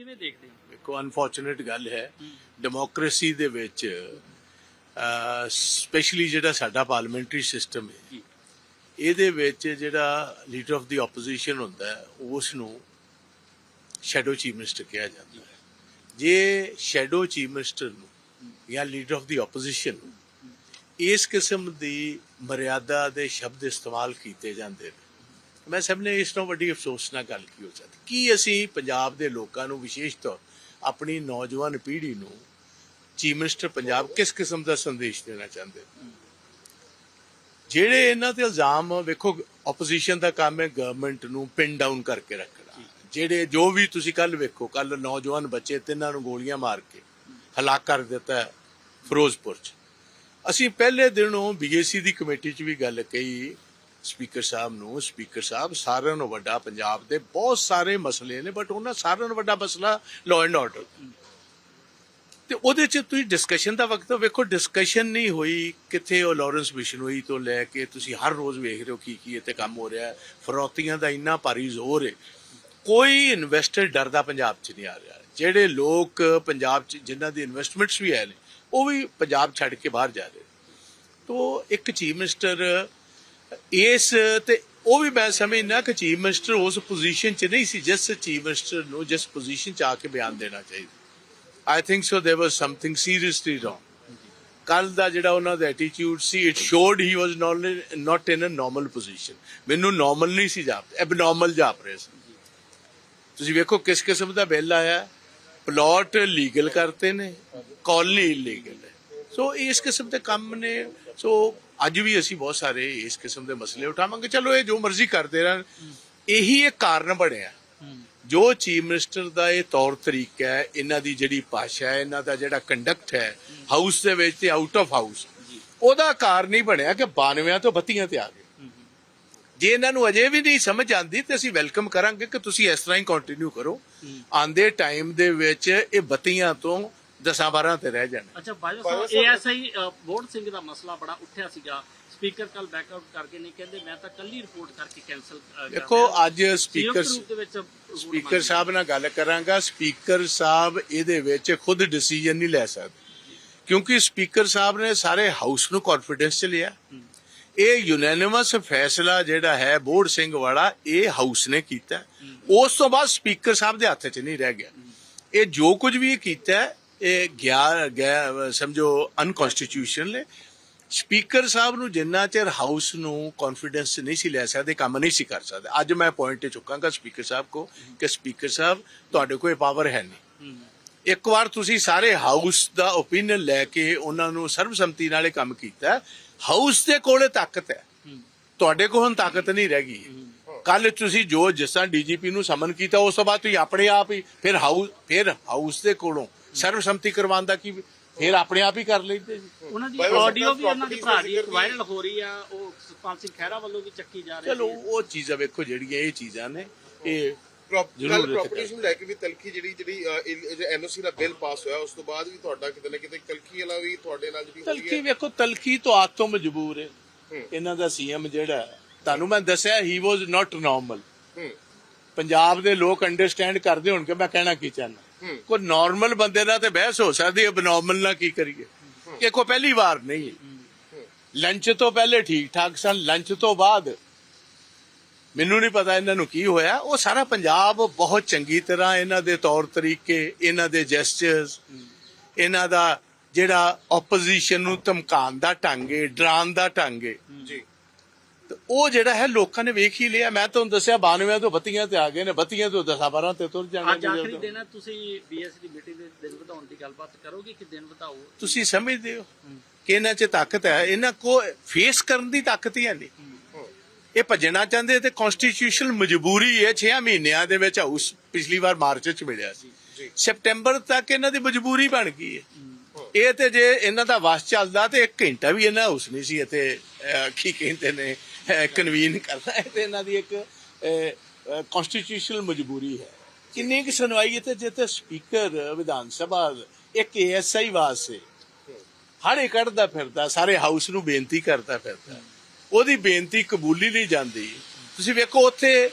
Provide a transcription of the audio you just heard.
ਕਿਵੇਂ ਦੇਖਦੇ ਹੋ? ਦੇਖੋ ਅਨਫੋਰਚੂਨੇਟ ਗੱਲ ਹੈ। ਡੈਮੋਕ੍ਰੇਸੀ ਦੇ ਵਿੱਚ ਸਪੈਸ਼ਲੀ ਜਿਹੜਾ ਸਾਡਾ ਪਾਰਲੀਮੈਂਟਰੀ ਸਿਸਟਮ ਹੈ। ਇਹਦੇ ਵਿੱਚ ਜਿਹੜਾ ਲੀਡਰ ਆਫ ਦੀ ਆਪੋਜੀਸ਼ਨ ਹੁੰਦਾ ਹੈ ਉਸ ਨੂੰ ਸ਼ੈਡੋ ਚੀਫ ਮਿਨਿਸਟਰ ਕਿਹਾ ਜਾਂਦਾ ਹੈ। ਜੇ ਸ਼ੈਡੋ ਚੀਫ ਮਿਨਿਸਟਰ ਨੂੰ ਜਾਂ ਲੀਡਰ ਆਫ ਦੀ ਆਪੋਜੀਸ਼ਨ ਇਸ ਕਿਸਮ ਦੀ ਮਰਿਆਦਾ ਦੇ ਸ਼ਬਦ ਇਸਤੇਮਾਲ ਕੀਤੇ ਜਾਂਦੇ ਨੇ ਮੈਂ ਸਭ ਨੇ ਇਸ ਤੋਂ ਵੱਡੀ ਅਫਸੋਸ ਨਾਲ ਗੱਲ ਕੀ ਹੋ ਸਕਦੀ ਕੀ ਅਸੀਂ ਪੰਜਾਬ ਦੇ ਲੋਕਾਂ ਨੂੰ ਵਿਸ਼ੇਸ਼ ਤੌਰ ਆਪਣੀ ਨੌਜਵਾਨ ਪੀੜ੍ਹੀ ਨੂੰ ਚੀਫ ਮਿਨਿਸਟਰ ਪੰਜਾਬ ਕਿਸ ਕਿਸਮ ਦਾ ਸੰਦੇਸ਼ ਦੇਣਾ ਚਾਹੁੰਦੇ? ਜਿਹੜੇ ਇਹਨਾਂ ਤੇ ਇਲਜ਼ਾਮ, ਵੇਖੋ ਆਪੋਜੀਸ਼ਨ ਦਾ ਕੰਮ ਹੈ ਗਵਰਨਮੈਂਟ ਨੂੰ ਪਿਨ ਡਾਊਨ ਕਰਕੇ ਰੱਖਣਾ। ਜਿਹੜੇ ਜੋ ਵੀ ਤੁਸੀਂ ਕੱਲ ਵੇਖੋ ਕੱਲ ਨੌਜਵਾਨ ਬੱਚੇ ਤਿੰਨਾਂ ਨੂੰ ਗੋਲੀਆਂ ਮਾਰ ਕੇ ਹਲਾਕ ਕਰ ਦਿੱਤਾ ਫਿਰੋਜ਼ਪੁਰ ਚ। ਅਸੀਂ ਪਹਿਲੇ ਦਿਨੋਂ ਬੀਜੇਸੀ ਦੀ ਕਮੇਟੀ 'ਚ ਵੀ ਗੱਲ ਕਹੀ ਸਪੀਕਰ ਸਾਹਿਬ ਨੂੰ, ਸਪੀਕਰ ਸਾਹਿਬ ਸਾਰਿਆਂ ਨੂੰ ਵੱਡਾ ਪੰਜਾਬ ਦੇ ਬਹੁਤ ਸਾਰੇ ਮਸਲੇ ਨੇ ਬਟ ਉਹਨਾਂ ਸਾਰਿਆਂ ਨੂੰ ਵੱਡਾ ਮਸਲਾ ਲਾਅ ਐਂਡ ਆਰਡਰ ਤੇ ਉਹਦੇ 'ਚ ਤੁਸੀਂ ਡਿਸਕਸ਼ਨ ਦਾ ਵਕਤ ਵੇਖੋ ਡਿਸਕਸ਼ਨ ਨਹੀਂ ਹੋਈ ਕਿੱਥੇ ਉਹ ਲਾਰੈਂਸ ਬਿਸ਼ਨੋਈ ਤੋਂ ਲੈ ਕੇ ਤੁਸੀਂ ਹਰ ਰੋਜ਼ ਵੇਖ ਰਹੇ ਹੋ ਕੀ ਕੀ ਇੱਥੇ ਕੰਮ ਹੋ ਰਿਹਾ ਫਰੋਤੀਆਂ ਦਾ ਇੰਨਾ ਭਾਰੀ ਜ਼ੋਰ ਹੈ। ਕੋਈ ਇਨਵੈਸਟਰ ਡਰਦਾ ਪੰਜਾਬ 'ਚ ਨਹੀਂ ਆ ਰਿਹਾ। ਜਿਹੜੇ ਲੋਕ ਪੰਜਾਬ 'ਚ, ਜਿਨ੍ਹਾਂ ਦੀ ਇਨਵੈਸਟਮੈਂਟਸ ਵੀ ਆਏ ਨੇ, ਉਹ ਵੀ ਪੰਜਾਬ ਛੱਡ ਕੇ ਬਾਹਰ ਜਾ ਰਹੇ ਤੋ ਇੱਕ ਚੀਫ ਮਿਨਿਸਟਰ ਇਸ ਤੇ ਉਹ ਵੀ ਮੈਂ ਸਮਝਦਾ ਕਿ ਚੀਫ ਮਿਨਿਸਟਰ ਉਸ ਪੋਜੀਸ਼ਨ 'ਚ ਨਹੀਂ ਸੀ ਜਿਸ ਚੀਫ ਮਿਨਿਸਟਰ ਨੂੰ ਜਿਸ ਪੋਜੀਸ਼ਨ 'ਚ ਆ ਕੇ ਬਿਆਨ ਦੇਣਾ ਚਾਹੀਦਾ I think so there was something seriously wrong ਕੱਲ ਦਾ ਜਿਹੜਾ ਉਹਨਾਂ ਦਾ attitude C it showed he was not in a normal position ਮੈਨੂੰ ਨਾਰਮਲ ਨਹੀਂ ਸੀ ਜਾਪ ਐਬਨੋਰਮਲ ਜਾਪ ਰਹੇ ਸੀ ਤੁਸੀਂ ਵੇਖੋ ਕਿਸ ਕਿਸਮ ਦਾ ਬਿੱਲ ਆਇਆ ਪਲਾਟ ਲੀਗਲ ਕਰਤੇ ਨੇ ਕਾਲਨੀ ਇਲੀਗਲ ਹੈ ਸੋ ਇਸ ਕਿਸਮ ਦੇ ਕੰਮ ਨੇ ਸੋ ਅੱਜ ਵੀ ਅਸੀਂ ਬਹੁਤ ਸਾਰੇ ਇਸ ਕਿਸਮ ਦੇ ਮਸਲੇ ਉਠਾਵਾਂਗੇ। ਚਲੋ ਇਹ ਜੋ ਮਰਜ਼ੀ ਕਰਦੇ ਰਹਿਣ ਇਹੀ ਇੱਕ ਕਾਰਨ ਬਣਿਆ ਜੋ ਚੀਫ ਮਿਨਿਸਟਰ ਦਾ ਇਹ ਤੌਰ ਤਰੀਕਾ ਹੈ ਇਹਨਾਂ ਦੀ ਜਿਹੜੀ ਭਾਸ਼ਾ ਹੈ ਇਹਨਾਂ ਦਾ ਜਿਹੜਾ ਕੰਡਕਟ ਹੈ ਹਾਊਸ ਦੇ ਵਿੱਚ ਤੇ ਆਊਟ ਆਫ ਹਾਊਸ ਉਹਦਾ ਕਾਰਨ ਹੀ ਬਣਿਆ ਕਿ 92 ਤੋਂ ਬੱਤੀਆਂ ਤੇ ਆ ਗਏ। ਜੇ ਇਹਨਾਂ ਨੂੰ ਅਜੇ ਵੀ ਨਹੀਂ ਸਮਝ ਆਂਦੀ ਤੇ ਅਸੀਂ ਵੈਲਕਮ ਕਰਾਂਗੇ ਕਿ ਤੁਸੀਂ ਇਸ ਤਰ੍ਹਾਂ ਹੀ ਕੰਟੀਨਿਊ ਕਰੋ। ਆਂਦੇ ਟਾਈਮ ਦੇ ਵਿੱਚ ਇਹ ਬੱਤੀਆਂ ਤੋਂ 10 12 ਤੇ ਰਹਿ ਜਾਣ। ਅੱਛਾ ਬਾਜਵਾ ਸਾਹਿਬ ਏਐਸਆਈ ਬੋਰਡ ਸਿੰਘ ਦਾ ਮਸਲਾ ਬੜਾ ਉੱਠਿਆ ਸੀਗਾ। ਸਪੀਕਰ ਕੱਲ ਬੈਕਆਊਟ ਕਰਕੇ ਨਹੀਂ ਕਹਿੰਦੇ ਮੈਂ ਤਾਂ ਕੱਲੀ ਰਿਪੋਰਟ ਕਰਕੇ ਕੈਨਸਲ ਦੇਖੋ ਅੱਜ ਸਪੀਕਰ ਦੇ ਵਿੱਚ vote ਸਪੀਕਰ। ਸਾਹਿਬ ਨਾਲ ਗੱਲ ਕਰਾਂਗਾ। ਸਪੀਕਰ ਸਾਹਿਬ ਇਹਦੇ ਵਿੱਚ ਖੁਦ ਡਿਸੀਜਨ ਨਹੀਂ ਲੈ ਸਕਦੇ। ਕਿਉਂਕਿ ਸਪੀਕਰ ਸਾਹਿਬ ਨੇ ਸਾਰੇ ਹਾਊਸ ਨੂੰ ਕੌਨਫੀਡੈਂਸ ਚ ਲਿਆ। ਇਹ ਯੂਨੈਨਿਮਸ ਫੈਸਲਾ ਜਿਹੜਾ ਹੈ ਬੋਰਡ ਸਿੰਘ ਵਾਲਾ ਇਹ ਹਾਊਸ ਨੇ ਕੀਤਾ। ਉਸ ਤੋਂ ਬਾਅਦ ਸਪੀਕਰ ਸਾਹਿਬ ਦੇ ਹੱਥ 'ਚ ਨਹੀਂ ਰਹਿ ਗਿਆ। ਇਹ ਜੋ ਕੁਝ ਵੀ ਕੀਤਾ ਇਹ ਗਿਆ ਗਿਆ ਸਮਝੋ ਅਨਕਨਸਟੀਟਿਊਸ਼ਨਲ ਹੈ ਸਪੀਕਰ ਸਾਹਿਬ ਨੂੰ ਜਿੰਨਾ ਚਿਰ ਹਾਊਸ ਨੂੰ ਕੌਨਫੀਡੈਂਸ ਨਹੀਂ ਸੀ ਲੈ ਸਕਦੇ, ਕੰਮ ਨਹੀਂ ਸੀ ਕਰ ਸਕਦੇ। ਅੱਜ ਮੈਂ ਪੁਆਇੰਟ ਤੇ ਚੁੱਕਾਂਗਾ ਸਪੀਕਰ ਸਾਹਿਬ ਕੋ ਕਿ ਸਪੀਕਰ ਸਾਹਿਬ, ਤੁਹਾਡੇ ਕੋਲ ਪਾਵਰ ਹੈ ਨਹੀਂ। ਇੱਕ ਵਾਰ ਤੁਸੀਂ ਸਾਰੇ ਹਾਊਸ ਦਾ ਓਪੀਨੀਅਨ ਲੈ ਕੇ ਉਹਨਾਂ ਨੂੰ ਸਰਬਸੰਮਤੀ ਨਾਲ ਇਹ ਕੰਮ ਕੀਤਾ ਹਾਊਸ ਦੇ ਕੋਲੇ ਤਾਕਤ ਹੈ। ਤੁਹਾਡੇ ਕੋਲ ਹੁਣ ਤਾਕਤ ਨਹੀਂ ਰਹਿ ਗਈ। ਕੱਲ ਤੁਸੀਂ ਜੋ ਜਿਸ ਤਰ੍ਹਾਂ ਡੀਜੀਪੀ ਨੂੰ ਸਮਨ ਕੀਤਾ, ਉਸ ਤੋਂ ਬਾਅਦ ਤੁਸੀਂ ਆਪਣੇ ਆਪ ਹੀ ਫਿਰ ਹਾਊਸ ਫਿਰ ਹਾਊਸ ਦੇ ਕੋਲੋਂ ਸਰਬਸੰਮਤੀ ਕਰਵਾਉਣ ਦਾ ਕੀ ਫਿਰ ਆਪਣੇ ਆਪ ਹੀ ਕਰ ਲੈਂਦੇ ਜੀ। ਉਹਨਾਂ ਦੀ ਆਡੀਓ ਵੀ ਉਹਨਾਂ ਦੀ ਭਰਾ ਦੀ ਵਾਇਰਲ ਹੋ। ਰਹੀ ਆ ਉਹ ਸੁਖਪਾਲ ਸਿੰਘ ਖਹਿਰਾ ਵੱਲੋਂ ਵੀ ਚੱਕੀ ਜਾ ਰਹੀ ਚਲੋ ਹੈ। ਉਹ ਚੀਜ਼ਾਂ ਵੇਖੋ ਜਿਹੜੀਆਂ ਇਹ ਚੀਜ਼ਾਂ ਨੇ ਇਹ ਕੱਲ ਪ੍ਰਾਪਰਟੀਜ਼ ਨੂੰ ਲੈ ਕੇ ਵੀ ਤਲਖੀ ਜਿਹੜੀ ਜਿਹੜੀ ਐਨਓਸੀ ਦਾ ਬਿੱਲ ਪਾਸ ਹੋਇਆ ਉਸ ਤੋਂ ਬਾਅਦ ਵੀ ਤੁਹਾਡਾ ਕਿਤੇ ਨਾ ਕਿਤੇ ਕਲਖੀ ਵਾਲਾ ਵੀ ਤੁਹਾਡੇ ਨਾਲ ਜਿਹੜੀ ਤਲਖੀ ਵੇਖੋ ਤਲਖੀ ਤੋਂ ਆਪ ਤੋਂ ਮਜਬੂਰ ਹੈ। ਇਹਨਾਂ ਦਾ ਸੀਐਮ ਜਿਹੜਾ ਤੁਹਾਨੂੰ ਮੈਂ ਦੱਸਿਆ ਹੀ ਵਾਸ ਨਾਟ ਨਾਰਮਲ ਪੰਜਾਬ ਦੇ ਲੋਕ ਅੰਡਰਸਟੈਂਡ ਕਰਦੇ ਹੋਣਗੇ ਮੈਂ ਕਹਿਣਾ ਕੀ ਚਾਹੁੰਦਾ। ਕੋਈ ਨਾਰਮਲ ਬੰਦੇ ਨਾਲ ਤੇ ਬਹਿਸ ਹੋ ਸਕਦੀ ਹੈ ਬਨੋਰਮਲ ਨਾਲ ਕੀ ਕਰੀਏ? ਇਹ ਕੋਈ ਪਹਿਲੀ ਵਾਰ ਨਹੀਂ। ਹੈ ਲੰਚ ਤੋਂ ਪਹਿਲੇ ਠੀਕ ਠਾਕ ਸਨ ਲੰਚ ਤੋਂ ਬਾਅਦ ਮੈਨੂੰ ਨਹੀਂ ਪਤਾ ਇਹਨਾਂ ਨੂੰ ਕੀ ਹੋਇਆ। ਉਹ ਸਾਰਾ ਪੰਜਾਬ ਬਹੁਤ ਚੰਗੀ ਤਰ੍ਹਾਂ ਇਹਨਾਂ ਦੇ ਤੌਰ ਤਰੀਕੇ ਇਹਨਾਂ ਦੇ ਜੈਸਚਰਸ ਇਹਨਾਂ ਦਾ ਜਿਹੜਾ ਆਪੋਜੀਸ਼ਨ ਨੂੰ ਧਮਕਾਉਣ ਦਾ ਢੰਗ ਹੈ ਡਰਾਉਣ ਦਾ ਢੰਗ ਹੈ ਜੀ। ਤੇ ਉਹ ਜਿਹੜਾ ਹੈ ਲੋਕਾਂ ਨੇ ਵੇਖ ਹੀ ਲਿਆ। ਮੈਂ ਤੁਹਾਨੂੰ ਦੱਸਿਆ 92 ਤੋਂ ਬੱਤੀਆਂ ਤੇ ਆ ਗਏ ਨੇ। ਬੱਤੀਆਂ ਤੋਂ 10 12 ਤੇ ਤੁਰ ਅੱਜ ਜਾਣਗੇ ਆਖਰੀ ਜਦੋਂ। ਦਿਨ ਹੈ ਤੁਸੀਂ ਬੀਐਸ ਦੀ ਮੀਟਿੰਗ ਦੇ ਦਿਨ ਵਧਾਉਣ ਦੀ ਗੱਲਬਾਤ ਕਰੋਗੇ ਕਿ ਦਿਨ ਵਧਾਓ? ਤੁਸੀਂ ਸਮਝਦੇ ਹੋ ਕਿ ਇਹਨਾਂ 'ਚ ਤਾਕਤ ਹੈ? ਇਹਨਾਂ ਕੋ ਫੇਸ ਕਰਨ ਦੀ ਤਾਕਤ ਹੀ ਹੈ ਨਹੀਂ। ਇਹ ਭੱਜਣਾ ਚਾਹੁੰਦੇ ਤੇ ਕਨਸਟੀਟਿਊਸ਼ਨਲ ਮਜਬੂਰੀ ਹੈ। 6 ਮਹੀਨਿਆਂ ਦੇ ਵਿੱਚ ਹਾਊਸ ਪਿਛਲੀ ਵਾਰ ਮਾਰਚ 'ਚ ਮਿਲਿਆ ਸੀ। ਸਪਟੈਂਬਰ ਤੱਕ ਇਹਨਾਂ ਦੀ ਮਜਬੂਰੀ ਬਣ ਗਈ ਹੈ। ਇਹ ਤੇ ਜੇ ਇਹਨਾਂ ਦਾ ਵਸ ਚੱਲਦਾ ਤੇ ਇੱਕ ਘੰਟਾ ਵੀ ਇਹਨਾਂ ਹਾਊਸ ਨਹੀਂ ਸੀ ਇੱਥੇ ਕੀ ਕਹਿੰਦੇ ਨੇ ਕਨਵੀਨ ਕਰਨਾ ਹੈ ਤੇ ਇਹਨਾਂ ਦੀ ਇੱਕ ਕਨਸਟੀਟਿਊਸ਼ਨਲ ਮਜਬੂਰੀ ਹੈ। ਕਿੰਨੀ ਕਿ ਸੁਣਵਾਈ ਇੱਥੇ ਜਿੱਥੇ ਸਪੀਕਰ ਵਿਧਾਨ ਸਭਾ, ਇੱਕ ਐਸਆਈ ਵਾਸਤੇ ਹੜੇ ਕੱਢਦਾ ਫਿਰਦਾ, ਸਾਰੇ ਹਾਊਸ ਨੂੰ ਬੇਨਤੀ ਕਰਦਾ ਫਿਰਦਾ। ਉਹਦੀ ਬੇਨਤੀ ਕਬੂਲੀ ਨਹੀਂ ਜਾਂਦੀ। ਤੁਸੀਂ ਵੇਖੋ, ਉੱਥੇ